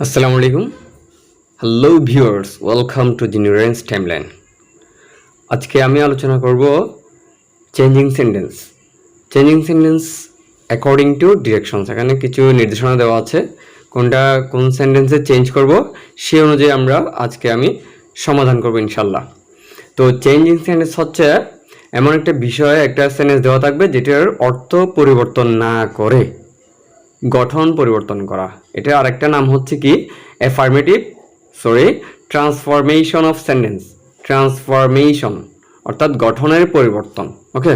আসসালামু আলাইকুম। Hello viewers welcome to the নিউরেন্স timeline আজকে আমি আলোচনা করব changing sentence changing sentence according to directions এখানে কিছু নির্দেশনা দেওয়া আছে। কোনটা, কোন সেন্টেন্সে চেঞ্জ করব, সে অনুযায়ী আমরা আজকে আমি সমাধান করব ইনশাল্লাহ তো চেঞ্জিং সেন্টেন্স হচ্ছে এমন একটা বিষয় একটা সেন্টেন্স দেওয়া থাকবে যেটার অর্থ পরিবর্তন না করে। গঠন পরিবর্তন করা। এটা আরেকটা নাম হচ্ছে কি? Affirmative sorry transformation of sentence transformation অর্থাৎ গঠনের পরিবর্তন ওকে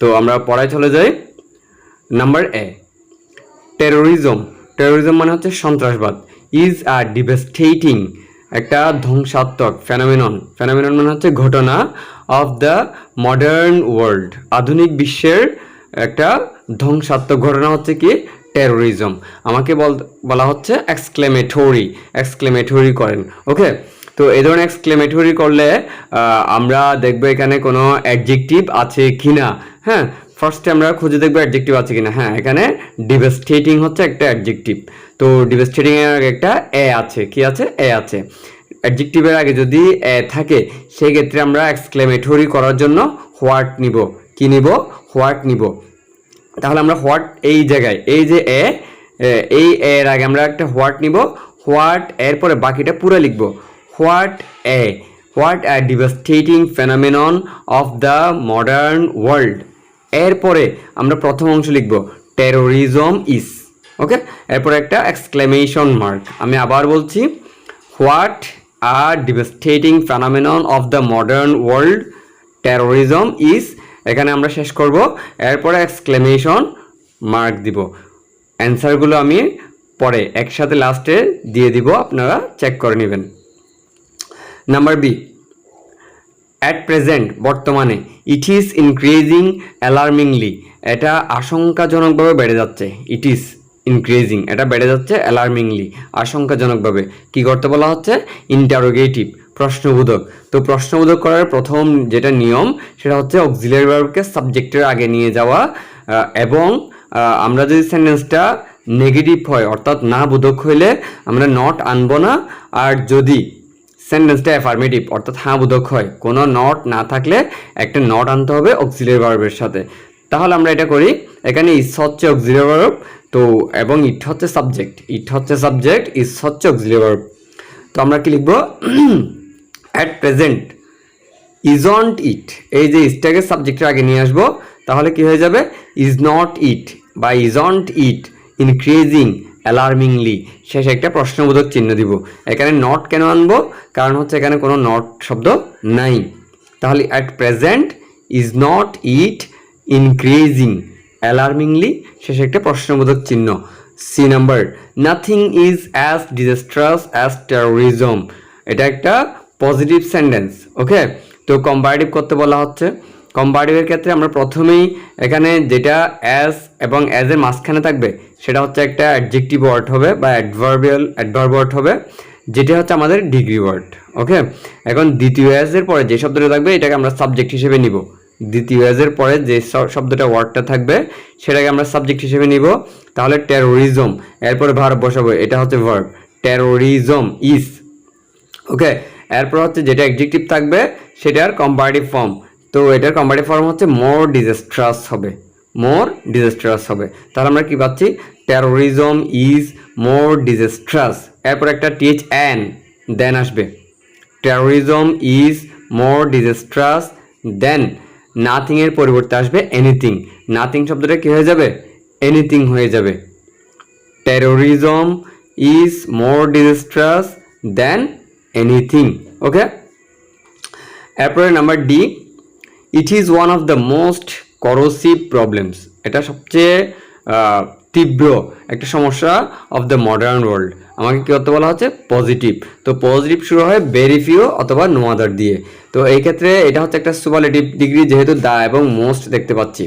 তো আমরা পড়ায় চলে যাই। নাম্বার এ টেরোরিজম টেরোরিজম মানে হচ্ছে সন্ত্রাসবাদ ইজ আ ডিভেস্টেটিং একটা ধ্বংসাত্মক ফেনোমিনন ফেনোমিনন মানে হচ্ছে ঘটনা অফ দ্য মডার্ন ওয়ার্ল্ড আধুনিক বিশ্বের একটা ধ্বংসাত্মক ঘটনা হচ্ছে কি? টেরোরিজম আমাকে বল হচ্ছে এক্সক্লেমেটরি এক্সক্লেমেটরি করেন ওকে তো এই ধরনের এক্সক্লেমেটরি করলে আমরা দেখব এখানে কোনো অ্যাডজেক্টিভ আছে কিনা হ্যাঁ? ফার্স্টে আমরা খুঁজে দেখব অ্যাডজেক্টিভ আছে কিনা। হ্যাঁ এখানে ডিভেস্টেটিং হচ্ছে একটা অ্যাডজেক্টিভ তো ডিভেস্টেটিং এর আগে একটা এ আছে। কি আছে? এ আছে। অ্যাডজেক্টিভের আগে যদি এ থাকে সেই ক্ষেত্রে আমরা এক্সক্লেমেটরি করার জন্য হোয়াট নিব? কি নিব? হোয়াট নিব? তাহলে আমরা হোয়াট এই জায়গায়, এই যে এ এই এর আগে আমরা একটা হোয়াট নিব, হোয়াট এর পরে বাকিটা পুরো লিখব। What a, what a devastating phenomenon of the modern world. এরপরে আমরা প্রথম অংশ লিখব, টেরোরিজম ইস, ওকে? এরপরে একটা এক্সক্লেমেশন মার্ক। আমি আবার বলছি, what are devastating phenomenon of the modern world, terrorism is এখানে আমরা শেষ করব। এরপরে এক্সক্লেমেশন মার্ক দিব। অ্যান্সারগুলো আমি পরে একসাথে লাস্টে দিয়ে দিব, আপনারা চেক করে নেবেন। নাম্বার বি অ্যাট প্রেজেন্ট বর্তমানে ইট ইজ ইনক্রিজিং অ্যালার্মিংলি এটা আশঙ্কাজনকভাবে বেড়ে যাচ্ছে। ইট ইজ ইনক্রিজিং এটা বেড়ে যাচ্ছে অ্যালার্মিংলি আশঙ্কাজনকভাবে। কি করতে বলা হচ্ছে? ইন্টারোগেটিভ প্রশ্নবোধক। তো প্রশ্নবোধক করার প্রথম যেটা নিয়ম, সেটা হচ্ছে অক্সিলারি ভার্বকে সাবজেক্টের আগে নিয়ে যাওয়া এবং আমরা যদি সেন্টেন্সটা নেগেটিভ হয়, অর্থাৎ না বোধক হইলে আমরা নট আনব না, আর যদি সেন্টেন্সটা অ্যাফার্মেটিভ অর্থাৎ হ্যাঁ বোধক হয়, কোনো নট না থাকলে একটা নট আনতে হবে অক্সিলিয়ারি ভার্বের সাথে। তাহলে আমরা এটা করি, এখানে ইস হচ্ছে অক্সিলিয়ারি ভার্ব তো, এবং ইট হচ্ছে সাবজেক্ট ইট হচ্ছে সাবজেক্ট ইস হচ্ছে অক্সিলিয়ারি ভার্ব তো আমরা কি লিখব? অ্যাট প্রেজেন্ট ইজন্ট ইট এই যে ইসটাকে সাবজেক্টের আগে নিয়ে আসব, তাহলে কি হয়ে যাবে? ইজ নট ইট বা ইজন্ট ইট ইনক্রিজিং অ্যালার্মিংলি শেষে একটা প্রশ্নবোধক চিহ্ন দিব। এখানে নট কেন আনব? কারণ হচ্ছে এখানে কোনো নট শব্দ নাই। তাহলে at present is not it increasing alarmingly শেষে একটা প্রশ্নবোধক চিহ্ন। C number nothing is as disastrous as terrorism এটা একটা পজিটিভ সেন্টেন্স ওকে তো কম্পারেটিভ করতে বলা হচ্ছে। কম্পারেটিভের ক্ষেত্রে আমরা প্রথমেই এখানে যেটা অ্যাজ এবং অ্যাজ এর মাঝখানে থাকবে, সেটা হচ্ছে একটা অ্যাডজেক্টিভ ওয়ার্ড হবে বা অ্যাডভার্বিয়াল অ্যাডভার্ব ওয়ার্ড হবে, যেটা হচ্ছে আমাদের ডিগ্রি ওয়ার্ড ওকে এখন দ্বিতীয় অ্যাজ এর পরে যে শব্দটা থাকবে, এটাকে আমরা সাবজেক্ট হিসেবে নিব। দ্বিতীয় অ্যাজ এর পরে যে শব্দটা ওয়ার্ডটা থাকবে, সেটাকে আমরা সাবজেক্ট হিসেবে নিব। তাহলে টেরোরিজম এরপরে ভার্ব বসাবো, এটা হচ্ছে ভার্ব টেরোরিজম ইজ ওকে এরপর হচ্ছে যেটা অ্যাডজেক্টিভ থাকবে, সেটার কম্পারেটিভ ফর্ম তো এটার কম্পারেটিভ ফর্ম হচ্ছে মোর ডিজাস্ট্রাস হবে মোর ডিজাস্ট্রাস হবে। তাহলে আমরা কি পাচ্ছি? টেরোরিজম ইজ মোর ডিজাস্ট্রাস এরপর একটা টিচ অ্যান দেন আসবে। Terrorism is more disastrous than nothing এর পরিবর্তে আসবে এনিথিং নাথিং শব্দটা কি হয়ে যাবে? এনিথিং হয়ে যাবে। Terrorism is more disastrous than anything, okay? এরপরে number D it is one of the most corrosive problems এটা সবচেয়ে তীব্র একটা সমস্যা অফ দ্য মডার্ন ওয়ার্ল্ড আমাকে কী করতে বলা হচ্ছে? পজিটিভ তো পজিটিভ শুরু হয় ভেরি ফিউ অথবা নো আদার দিয়ে। তো এই ক্ষেত্রে এটা হচ্ছে একটা সুপারলেটিভ ডিগ্রি যেহেতু দা এবং মোস্ট দেখতে পাচ্ছি।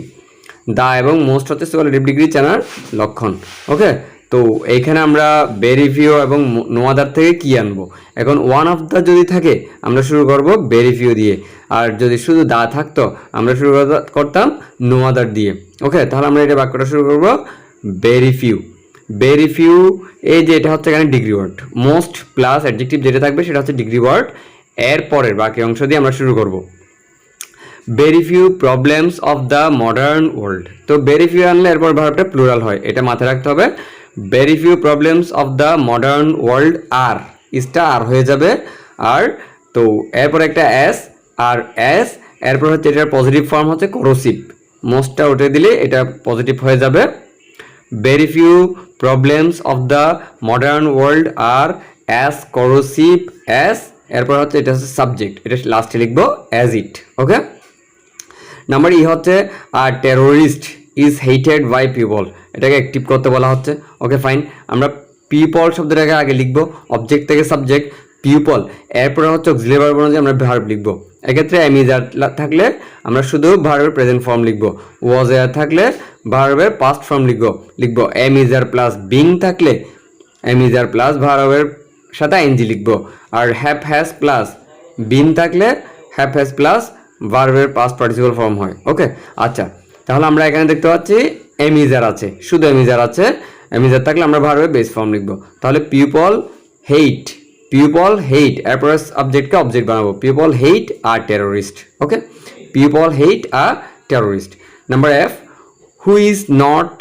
দা এবং মোস্ট হচ্ছে সুপারলেটিভ ডিগ্রি চেনার লক্ষণ ওকে তো এইখানে আমরা বেরিফিও এবং নোয়াদার থেকে কি আনব? এখন ওয়ান অফ দ্য যদি থাকে, আমরা শুরু করব বেরিফিও দিয়ে। আর যদি শুধু দা থাকতো, আমরা শুরু করতা- করতাম নোয়াদার দিয়ে। ওকে তাহলে আমরা এটা বাক্যটা শুরু করব বেরিফিউ বেরিফিউ এই যে এটা হচ্ছে এখানে degree word most plus adjective যেটা থাকবে সেটা হচ্ছে ডিগ্রি ওয়ার্ড এর পরের বাকি অংশ দিয়ে আমরা শুরু করব। Very few problems of the modern world তো ভেরি ফিউ আনলে এরপর ভার্বটা প্লুরাল হয়। এটা মাথায় রাখতে হবে। Very few problems of the modern world are ইসটা are হয়ে যাবে, আর তো এরপর একটা এস আর এস এরপর হচ্ছে এটার পজিটিভ ফর্ম হচ্ছে করোসিভ মোস্টটা উঠে দিলে এটা পজিটিভ হয়ে যাবে। Very few problems of the modern world are as corrosive as এরপর হচ্ছে এটা হচ্ছে সাবজেক্ট এটা লাস্টে লিখব as it okay number E হচ্ছে are terrorist is hated by people এটাকে অ্যাক্টিভ করতে বলা হচ্ছে। ওকে ফাইন আমরা পিপল শব্দটাকে আগে লিখব। অবজেক্ট থেকে সাবজেক্ট পিপল এরপরে হচ্ছে অক্সিলিয়ারি ভার্ব অনুযায়ী আমরা ভার্ব লিখব। এক্ষেত্রে অ্যামিজার থাকলে আমরা শুধু ভার্বের প্রেজেন্ট ফর্ম লিখব। ওয়াজ এয়ার থাকলে ভার্বের পাস্ট ফর্ম লিখব। লিখব am is are plus being থাকলে অ্যামিজার প্লাস ভার্বের সাথে এনজি লিখব। আর হ্যাপ হ্যাজ প্লাস বিন থাকলে হ্যাপ হ্যাজ প্লাস ভার্বের পাস্ট পার্টিসিপাল ফর্ম হয়। ওকে আচ্ছা। তাহলে আমরা এখানে দেখতে পাচ্ছি এমিজার আছে, শুধু এমিজার আছে। এমিজার থাকলে আমরা ভার্বের বেস ফর্ম লিখব। তাহলে পিপল হেইট পিপল হেইট এরপরে সাবজেক্টকে অবজেক্ট বানাবো। People hate are terrorist okay people hate are terrorist number F who is not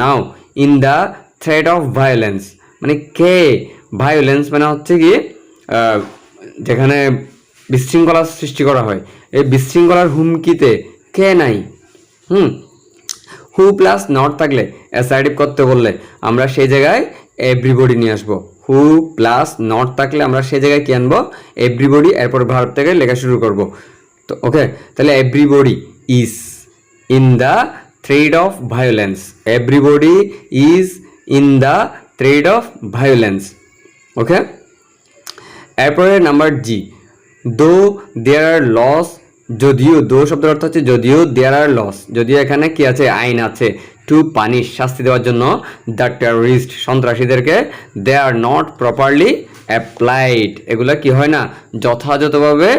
now in the thread of violence মানে কে? ভায়োলেন্স মানে হচ্ছে কি যেখানে বিশৃঙ্খলার সৃষ্টি করা হয়। এই বিশৃঙ্খলার হুমকিতে কে নাই? হুম? হু প্লাস নট থাকলে অ্যাসাইডিভ করতে বললে আমরা সেই জায়গায় এভরিবডি নিয়ে আসব। হু প্লাস নট থাকলে আমরা সেই জায়গায় কি আনব? এভরিবডি এরপর ভারত থেকে লেখা শুরু করব। তো ওকে তাহলে everybody is in the thread of violence everybody is in the thread of violence okay এরপরে নাম্বার জি দো দেয়ার আর লস যদিও দো শব্দের অর্থ হচ্ছে যদিও দেয়ার আর লস যদিও এখানে কি আছে? আইন আছে। টু পানিশ শাস্তি দেওয়ার জন্য the terrorist সন্ত্রাসীদেরকে they are not properly applied এগুলা কি হয় না? যথাযথভাবে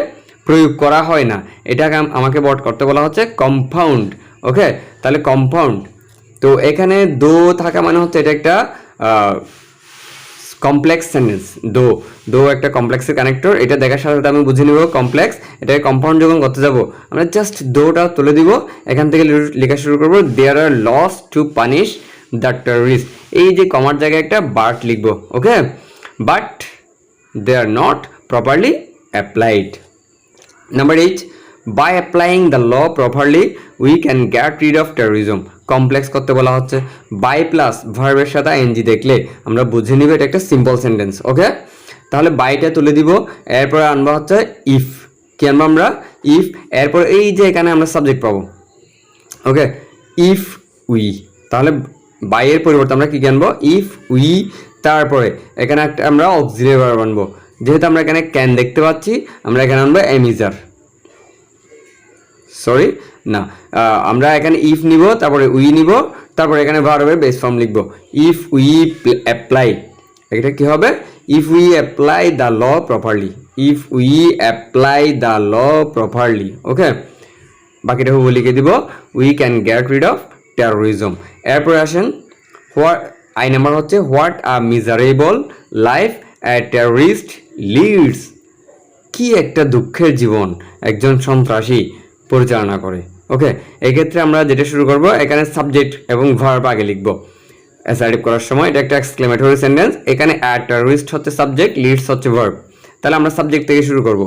প্রয়োগ করা হয় না। এটাকে আম- আমাকে বট করতে বলা হচ্ছে কম্পাউন্ড ওকে তাহলে কম্পাউন্ড তো এখানে দো থাকা মানে হচ্ছে এটা একটা কমপ্লেক্স সেন্টেন্স দো দো একটা কমপ্লেক্সের কানেক্টর এটা দেখার সাথে সাথে আমি বুঝে নিব কমপ্লেক্স এটাকে কম্পাউন্ড যখন করতে যাব, আমরা জাস্ট দোটা তুলে দিব, এখান থেকে লেখা শুরু করব there are laws to punish the terrorist এই যে কমার জায়গায় একটা বাট লিখব, okay? But they are not properly applied number eight by applying the law properly we can get rid of terrorism complex করতে বলা হচ্ছে। বাই প্লাস ভার্বের সাথে এনজি দেখলে আমরা বুঝে নিব এটা একটা সিম্পল সেন্টেন্স ওকে তাহলে বাইটা তুলে দিব, এরপরে আনব হচ্ছে ইফ কি আনব আমরা? ইফ এরপর এই যে এখানে আমরা সাবজেক্ট পাবো ওকে ইফ উই তাহলে বাইয়ের পরিবর্তে আমরা কি আনব? ইফ উই তারপরে এখানে একটা আমরা অক্সিলিয়ারি ভার্ব আনব। যেহেতু আমরা এখানে ক্যান দেখতে পাচ্ছি, আমরা এখানে আনব এমিজার সরি না আমরা এখানে ইফ নিব, তারপরে উই নিব, তারপরে এখানে ভার্বের বেস ফর্ম লিখব। ইফ উই অ্যাপ্লাই এটা কি হবে? If we apply the law properly if we apply the law properly okay বাকিটা হুবু লিখে দিব। We can get rid of terrorism এরপরে আসেন হোয়াট আই নাম্বার হচ্ছে what a miserable life a terrorist leads কি একটা দুঃখের জীবন একজন সন্ত্রাসী পরিচালনা করে। ওকে এক্ষেত্রে আমরা যেটা শুরু করব, এখানে সাবজেক্ট এবং ভার্ব আগে লিখব। অ্যাসাইডিভ করার সময় এটা একটা এক্সক্লেমেটরি সেন্টেন্স এখানে আর টেরোরিস্ট হচ্ছে সাবজেক্ট লিডস হচ্ছে ভার্ব তাহলে আমরা সাবজেক্ট থেকে শুরু করব।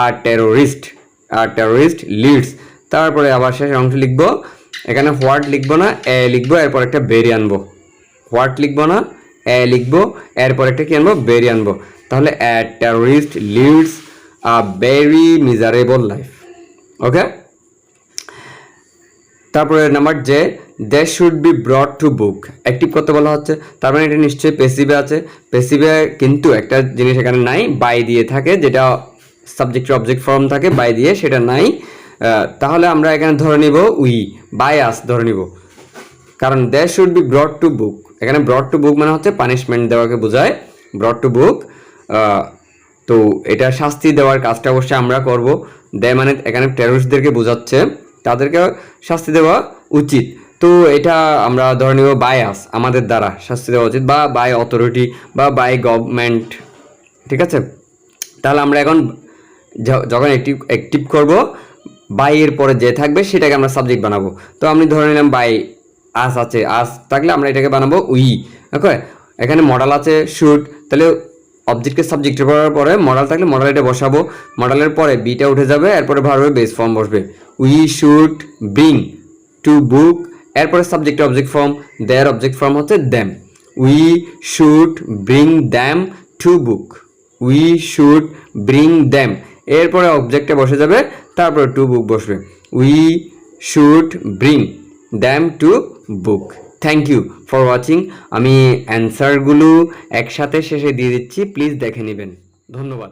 Are terrorist are terrorist leads তারপরে আবার শেষ অংশ লিখব। এখানে হোয়াট লিখব না, এ লিখব, এরপর একটা বেরি আনব। হোয়াট লিখব না, এ লিখব, এরপর একটা কি আনব বেরি আনব। তাহলে a terrorist leads a very miserable life okay তারপরে নাম্বার যে they should be brought to book active করতে বলা হচ্ছে, তার মানে এটা নিশ্চয়ই পেসিভে আছে। পেসিভে কিন্তু একটা জিনিস এখানে নাই বাই দিয়ে থাকে, যেটা সাবজেক্ট অবজেক্ট ফর্ম থাকে বাই দিয়ে সেটা নাই। তাহলে আমরা এখানে ধরে নিব উই বাই আস ধরে নিব। কারণ they should be brought to book এখানে ব্রড টু বুক মানে হচ্ছে পানিশমেন্ট দেওয়াকে বোঝায়। ব্রড টু বুক তো এটা শাস্তি দেওয়ার কাজটা অবশ্যই আমরা করব। দে মানে এখানে টেরোরিস্টদেরকে বোঝাচ্ছে। তাদেরকে শাস্তি দেওয়া উচিত। তো এটা আমরা ধরে নিব বাই আস আমাদের দ্বারা শাস্তি দেওয়া উচিত বা বাই অথরিটি বা বাই গভর্নমেন্ট ঠিক আছে? তাহলে আমরা এখন যখন অ্যাক্টিভ অ্যাক্টিভ করব বাই এর পরে যে থাকবে সেটাকে আমরা সাবজেক্ট বানাবো। তো আমি ধরে নিলাম বাই আস আছে আস থাকলে আমরা এটাকে বানাবো উই ওকে এখানে মডেল আছে শুট তাহলে অবজেক্টকে সাবজেক্টে করার পরে মডেল থাকলে মডেল এটা বসাবো। মডেলের পরে বিটা উঠে যাবে, এরপরে ভার্বের বেস ফর্ম বসবে। We should bring to book এরপরে subject object form their object form হচ্ছে them we should bring them to book we should bring them এরপরে অবজেক্টে বসে যাবে, তারপরে টু বুক বসবে। We should bring them to book thank you for watching আমি অ্যান্সারগুলো একসাথে শেষে দিয়ে দিচ্ছি। প্লিজ দেখে নেবেন। ধন্যবাদ।